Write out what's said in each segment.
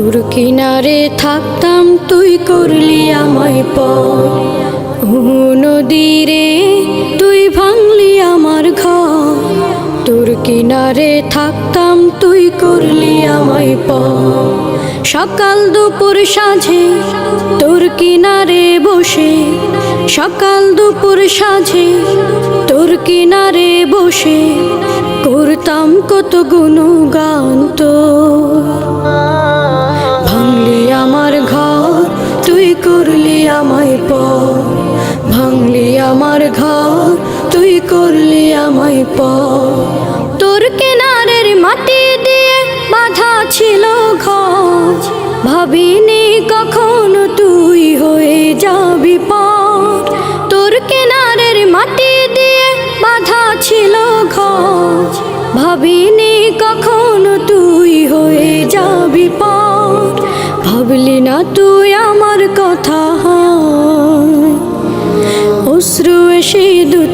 তোর কিনারে থাকতাম তুই করলি আমায় প নদীরে তুই ভাঙলি আমার ঘর। তোর কিনারে থাকতাম তুই করলি আমায় প সকাল দুপুর সাঁঝে তোর কিনারে বসে। সকাল দুপুর সাঁঝে তোর কিনারে বসে। করতাম কত গুণগান ঘর তুই করলি আমায় প তোর কিনারের মাটি দিয়ে বাধা ছিল ঘর। ভাবিনি কখনো তুই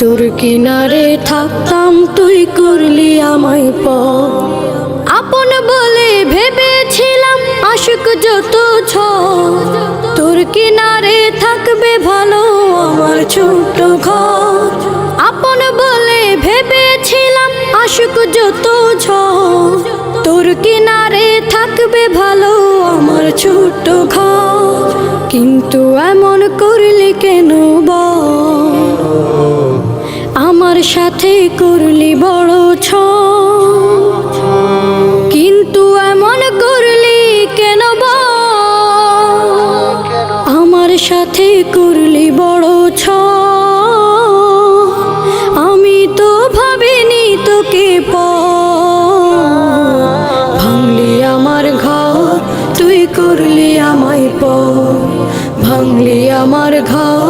তোর কিনারে থাকতাম তুই করলি আমায় প আপন বলে ভেবেছিলাম আশুক যত ছ তোর কিনারে থাকবে ভালো আমার ছোট ঘর। আপন বলে ভেবেছিলাম আশুক যত ছ তোর কিনারে থাকবে ভালো আমার ছোট ঘর। কিন্তু এমন করলি কেন বল? সাথে করলি বড় ছ কিন্তু এমন করলি কেন? আমার সাথে করলি বড় ছ আমি তো ভাবিনি তোকে প। ভাঙলি আমার ঘর, তুই করলি আমায় প। ভাঙলি আমার ঘর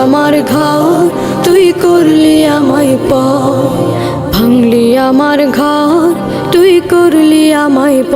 আমার ঘর তুই করলি আমায় প ভাঙলি আমার ঘর তুই করলি আমায় প